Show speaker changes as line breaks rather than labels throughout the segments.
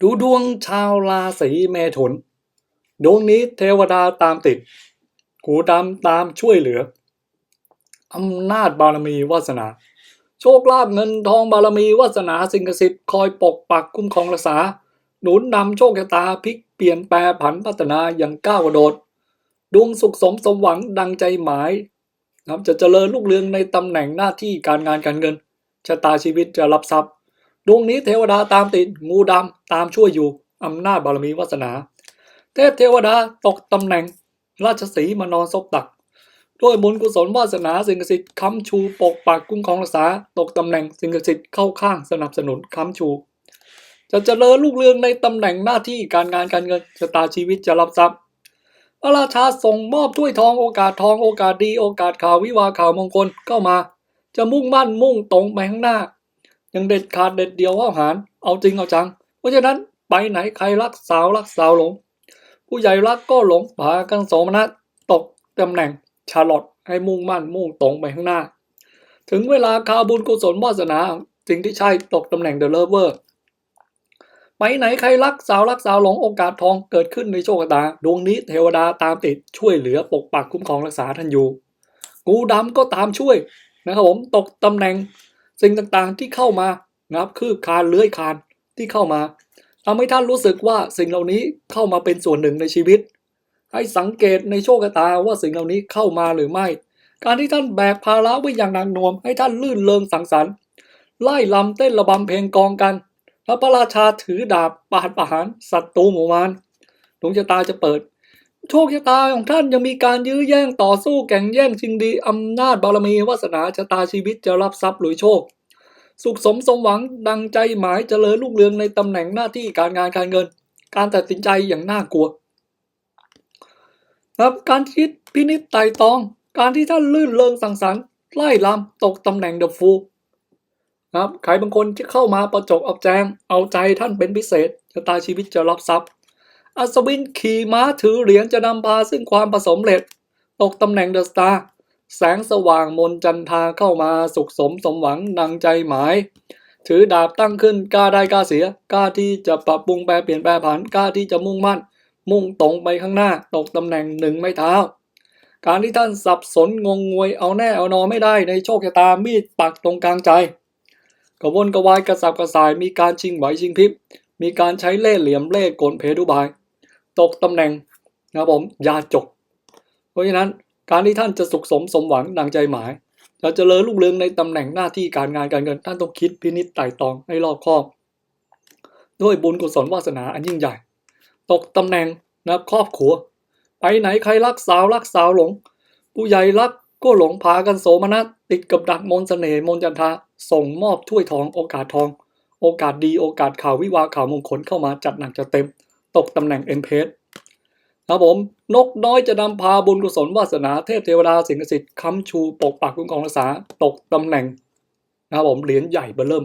ดูดวงชาวราศีเมถุน ดวงนี้เทวดาตามติดหูดำตามช่วยเหลืออำนาจบารมีวาสนา โชคลาภเงินทองบารมีวาสนาสิ่งศักดิ์สิทธิ์คอยปกปักคุ้มครองรักษา หนุนนำโชคชะตาพลิกเปลี่ยนแปลผันพัฒนาอย่างก้าวกระโดด ดวงสุขสมสมหวังดังใจหมายนะครับจะเจริญรุ่งเรืองในตำแหน่งหน้าที่การงานการเงินชะตาชีวิตจะรับทรัพย์ ดวงนี้เทวดาตามติดงูดำตามช่วยอยู่อำนาจบารมีวาสนา เทพเทวดาตกตำแหน่ง ราชสีมานอนซบตัก ด้วยบุญกุศลวาสนาสิ่งศักดิ์สิทธิ์ค้ำชูปกปักคุ้มครองรักษาตกตำแหน่งสิ่งศักดิ์สิทธิ์เข้าข้างสนับสนุนค้ำชู จะเจริญรุ่งเรืองในตำแหน่งหน้าที่การงานการเงินชะตาชีวิตจะรับทรัพย์พระราชาส่งมอบถ้วยทองโอกาสทองโอกาสดีโอกาสข่าววิวาข่าวมงคลเข้ามา จะมุ่งมั่นมุ่งตรงไปข้างหน้า ยังเด็ดขาดเด็ดเดียวห้าหารเอาจริงเอาจัง เพราะฉะนั้นไปไหนใครรักสาวรักสาวหลง ผู้ใหญ่รักก็หลงพากันโสมนัสตกตำแหน่งชาลอตให้มุ่งมั่นมุ่งตรงไปข้างหน้า ถึงเวลาข่าวบุญกุศลวาสนาสิ่งที่ใช่ตกตำแหน่งเดอะเลเวอร์ไปไหนใครรักสาวรักสาวหลงโอกาสทองเกิดขึ้นในโชคชะตาดวงนี้เทวดาตามติดช่วยเหลือปกปักคุ้มครองรักษาท่านอยู่ งูดำก็ตามช่วยนะครับผมตกตำแหน่ง สิ่งต่างๆที่เข้ามานะครับคือคานเลื้อยคานที่เข้ามาทำให้ท่านรู้สึกว่าสิ่งเหล่านี้เข้ามาเป็นส่วนหนึ่งในชีวิต ให้สังเกตในโชคชะตาว่าสิ่งเหล่านี้เข้ามาหรือไม่ การที่ท่านแบกภาระไว้อย่างหนักหน่วงให้ท่านลื่นเลงสังสรรค์ไล่ลำเต้นระบำเพลงกองกันแล้วพระราชาถือดาบปาดประหารศัตรูหมู่มารดวงชะตาจะเปิด โชคชะตาของท่านยังมีการยื้อแย่งต่อสู้แข่งแย่งชิงดีอำนาจบารมีวาสนาชะตาชีวิตจะรับทรัพย์หรือโชค สุขสมสมหวังดังใจหมายเจริญรุ่งเรืองในตำแหน่งหน้าที่การงานการเงิน การตัดสินใจอย่างน่ากลัวครับการคิดพินิจไต่ตอง การที่ท่านลื่นเลงสังสรรค์ไล่ลำตกตำแหน่งเดอะฟูครับใครบางคนที่เข้ามาประจบเอาแจง เอาใจท่านเป็นพิเศษชะตาชีวิตจะรับทรัพย์ อัศวินขี่ม้าถือเหรียญจะนำพาซึ่งความผสมเร็จ ตกตำแหน่งเดอะสตาร์แสงสว่างมนจันทาเข้ามาสุขสมสมหวังดังใจหมาย ถือดาบตั้งขึ้นกล้าได้กล้าเสียกล้าที่จะปรับปรุงแปลเปลี่ยนแปลผันกล้าที่จะมุ่งมั่น มุ่งตรงไปข้างหน้า ตกตำแหน่งหนึ่งไม่เท้า การที่ท่านสับสนงงงวยเอาแน่เอานอนไม่ได้ในโชคชะตามีดปักตรงกลางใจกระวนกระวายกระสับกระส่ายมีการชิงไหวชิงพริบมีการใช้เล่ห์เหลี่ยมเล่ห์กลเพดุบาย ตกตำแหน่งนะครับผมยาจก เพราะฉะนั้นการที่ท่านจะสุขสมสมหวังดังใจหมายจะเจริญรุ่งเรืองในตำแหน่งหน้าที่การงานการเงินท่านต้องคิดพินิจไต่ตองให้รอบคอบ ด้วยบุญกุศลวาสนาอันยิ่งใหญ่ ตกตำแหน่งนะครับครอบครัว ไปไหนใครรักสาวรักสาวหลง ผู้ใหญ่รักก็หลงพากันโสมนัสติดกับดักมนต์เสน่ห์มนจันทาส่งมอบถ้วยทองโอกาสทอง โอกาสดีโอกาสข่าววิวาข่าวมงคลเข้ามาจัดหนักจัดเต็ม ตกตำแหน่งเอ็นเพสครับผม นกน้อยจะนำพาบุญกุศลวาสนาเทพเทวดาสิ่งศักดิ์สิทธิ์ค้ำชูปกปักคุ้มครองรักษาตกตำแหน่งนะครับผมเหรียญใหญ่เบอเริ่ม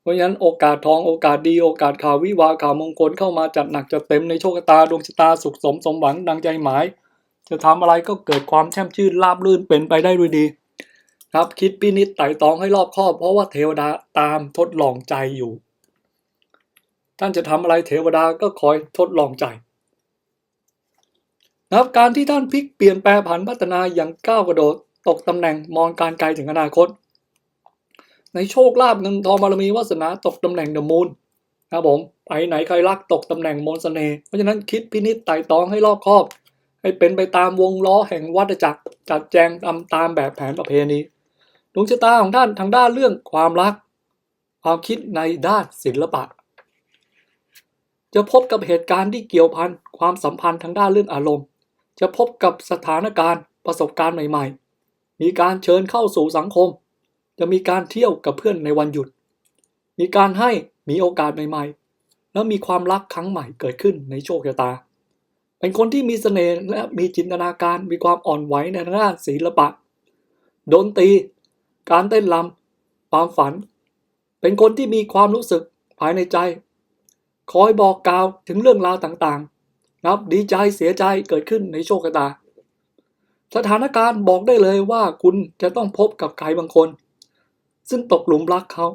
เพราะฉะนั้นโอกาสทองโอกาสดีโอกาสข่าววิวาข่าวมงคลเข้ามาจัดหนักจัดเต็มในโชคชะตาดวงชะตาสุขสมสมหวังดังใจหมาย จะทำอะไรก็เกิดความแช่มชื่นราบรื่นเป็นไปได้ด้วยดี ครับคิดพินิจไต่ตองให้รอบคอบ เพราะว่าเทวดาตามทดลองใจอยู่ ท่านจะทำอะไรเทวดาก็คอยทดลองใจนะครับการที่ท่านพลิกเปลี่ยนแปลผันพัฒนาอย่างก้าวกระโดดตกตำแหน่งมองการไกลถึงอนาคต ในโชคลาภเงินทองบารมีวาสนาตกตำแหน่งเดอะมูนนะครับผมไปไหนใครรักตกตำแหน่งมนต์เสน่ห์เพราะฉะนั้นคิดพินิจไต่ตองให้รอบคอบ ให้เป็นไปตามวงล้อแห่งวัฏจักรจัดแจงตามตามแบบแผนประเพณีดวงชะตาของท่านทางด้านเรื่องความรัก ความคิดในด้านศิลปะ จะพบกับเหตุการณ์ที่เกี่ยวพันความสัมพันธ์ทางด้านเรื่องอารมณ์ จะพบกับสถานการณ์ประสบการณ์ใหม่ ๆ มีการเชิญเข้าสู่สังคม จะมีการเที่ยวกับเพื่อนในวันหยุด มีการให้มีโอกาสใหม่ ๆ แล้วมีความรักครั้งใหม่เกิดขึ้นในโชคชะตา เป็นคนที่มีเสน่ห์และมีจินตนาการมีความอ่อนไหวในด้านศิลปะดนตรี การเต้นรำความฝัน เป็นคนที่มีความรู้สึกภายในใจ คอยบอกกล่าวถึงเรื่องราวต่างๆ นับดีใจเสียใจเกิดขึ้นในโชคชะตา สถานการณ์บอกได้เลยว่าคุณจะต้องพบกับใครบางคน ซึ่งตกหลุมรักเขา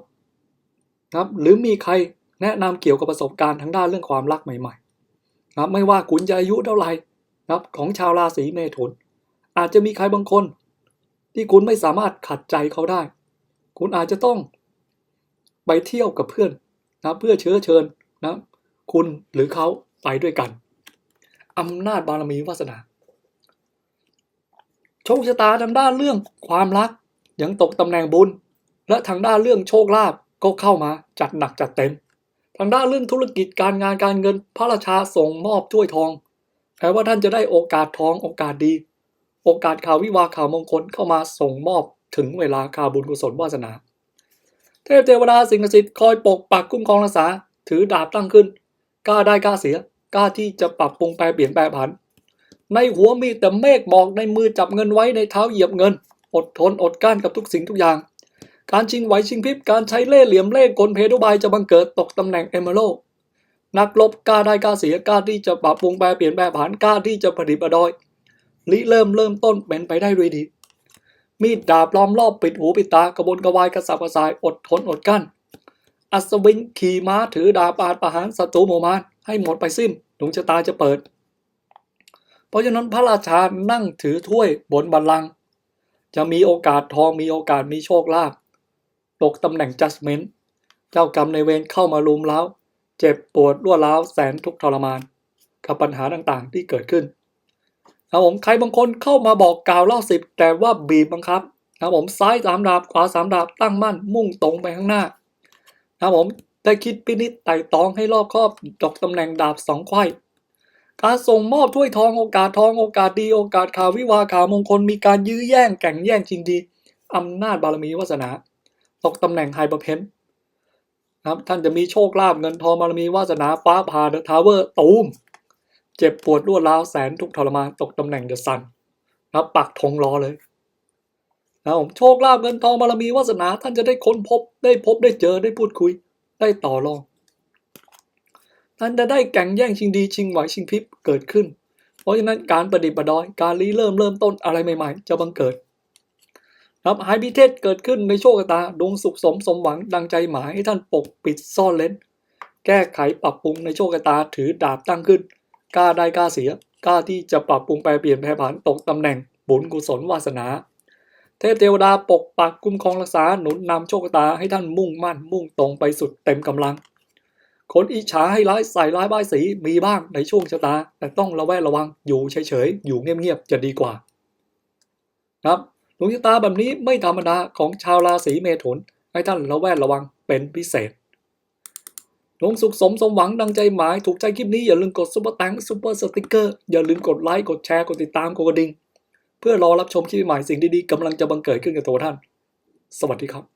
นะครับหรือมีใครแนะนำเกี่ยวกับประสบการณ์ทางด้านเรื่องความรักใหม่ๆนะครับไม่ว่าคุณจะอายุเท่าไหร่นะครับของชาวราศีเมถุน อาจจะมีใครบางคน ที่คุณไม่สามารถขัดใจเขาได้ คุณอาจจะต้อง ไปเที่ยวกับเพื่อนนะเพื่อเชื้อเชิญ นะคุณหรือเขาไปด้วยกันอำนาจบารมีวาสนาโชคชะตาทางด้านเรื่องความรักยังตกตำแหน่งบุญ และทางด้านเรื่องโชคลาภก็เข้ามาจัดหนักจัดเต็ม ทางด้านเรื่องธุรกิจการงานการเงินพระราชาส่งมอบถ้วยทองแปลว่าท่านจะได้โอกาสทองโอกาสดี โอกาสข่าววิวาข่าวมงคลเข้ามาส่งมอบถึงเวลาข่าวบุญกุศลวาสนา เทพเทวดาสิงศักดิ์สิทธิ์คอยปกปักคุ้มครองรักษา ถือดาบตั้งขึ้น กล้าได้กล้าเสีย กล้าที่จะปรับปรุงแปลเปลี่ยนแปลผัน ในหัวมีแต่เมฆหมอกในมือจับเงินไว้ในเท้าเหยียบเงิน อดทนอดกั้นกับทุกสิ่งทุกอย่าง การชิงไหวชิงพริบการใช้เล่ห์เหลี่ยมเล่ห์กลเพทุบายจะบังเกิดตกตำแหน่งเอเมโลนักลบกล้าได้กล้าเสียกล้าที่จะปรับปรุงแปลเปลี่ยนแปลผันกล้าที่จะผลิตประดอยลิเริ่มเริ่มต้นเป็นไปได้ด้วยดี มีดดาบล้อมรอบปิดหูปิดตากระบนกระวายกระสับกระส่ายอดทนอดกั้น อัศวินขี่ม้าถือดาบอาดประหารศัตรูหมู่มารให้หมดไปสิ้นดวงชะตาจะเปิด เพราะฉะนั้นพระราชานั่งถือถ้วยบนบัลลังก์จะมีโอกาสทองมีโอกาสมีโชคลาภตกตำแหน่ง judgment เจ้ากรรมในเวรเข้ามาลุมแล้ว เจ็บปวดรั่วร้าวแสนทุกทรมาน กับปัญหาต่างๆที่เกิดขึ้นครับผมใครบางคนเข้ามาบอกกล่าวเล่าสิบแต่ว่าบีบบังคับครับผมซ้ายสามดาบขวาสามดาบตั้งมั่นมุ่งตรงไปข้างหน้า ครับผมได้คิดพินิจไต่ตองให้รอบครอบตกตำแหน่งดาบสองไขว้การส่งมอบถ้วยทองโอกาสทองโอกาสดีโอกาสข่าววิวาข่าวมงคลมีการยื้อแย่งแข่งแย่งชิงดีอำนาจบารมีวาสนา ตกตำแหน่งไฮเปอร์เพนครับท่านจะมีโชคลาภเงินทองบารมีวาสนาฟ้าผ่าเดอะทาวเวอร์ตูมเจ็บปวดรวดร้าวแสนทุกทรมานตกตำแหน่งเดอะซันครับปักธงรอเลย นะผมโชคลาภเงินทองบารมีวาสนาท่านจะได้ค้นพบได้พบได้เจอได้พูดคุย ได้ต่อรอง ท่านจะได้แก่งแย่งชิงดีชิงไหวชิงพริบเกิดขึ้น เพราะฉะนั้นการประดิษฐ์ประดอยการรีเริ่มเริ่มต้นอะไรใหม่ๆ จะบังเกิดครับหายพิเทศเกิดขึ้นในโชคชะตาดวงสุขสมสมหวังดังใจหมายให้ท่านปกปิดซ่อนเล้น แก้ไขปรับปรุงในโชคชะตาถือดาบตั้งขึ้นกล้าได้กล้าเสียกล้าที่จะปรับปรุงแปลเปลี่ยนแปรผันตกตำแหน่งบุญกุศลวาสนา เทพเทวดาปกปักคุ้มครองรักษาหนุนนำโชคชะตาให้ท่านมุ่งมั่นมุ่งตรงไปสุดเต็มกำลัง คนอิจฉาให้ร้ายใส่ร้ายบ้ายสีมีบ้างในช่วงชะตา แต่ต้องระแวดระวังอยู่เฉยๆอยู่เงียบๆจะดีกว่าครับดวงชะตาแบบนี้ไม่ธรรมดาของชาวราศีเมถุน ให้ท่านระแวดระวังเป็นพิเศษดวงสุขสมสมหวังดังใจหมายถูกใจคลิปนี้อย่าลืมกดซุปเปอร์ตังซุปเปอร์สติกเกอร์อย่าลืมกดไลค์กดแชร์กดติดตามกดกระดิ่ง เพื่อรอรับชมคลิปใหม่สิ่งดีๆกำลังจะบังเกิดขึ้นกับตัวท่าน สวัสดีครับ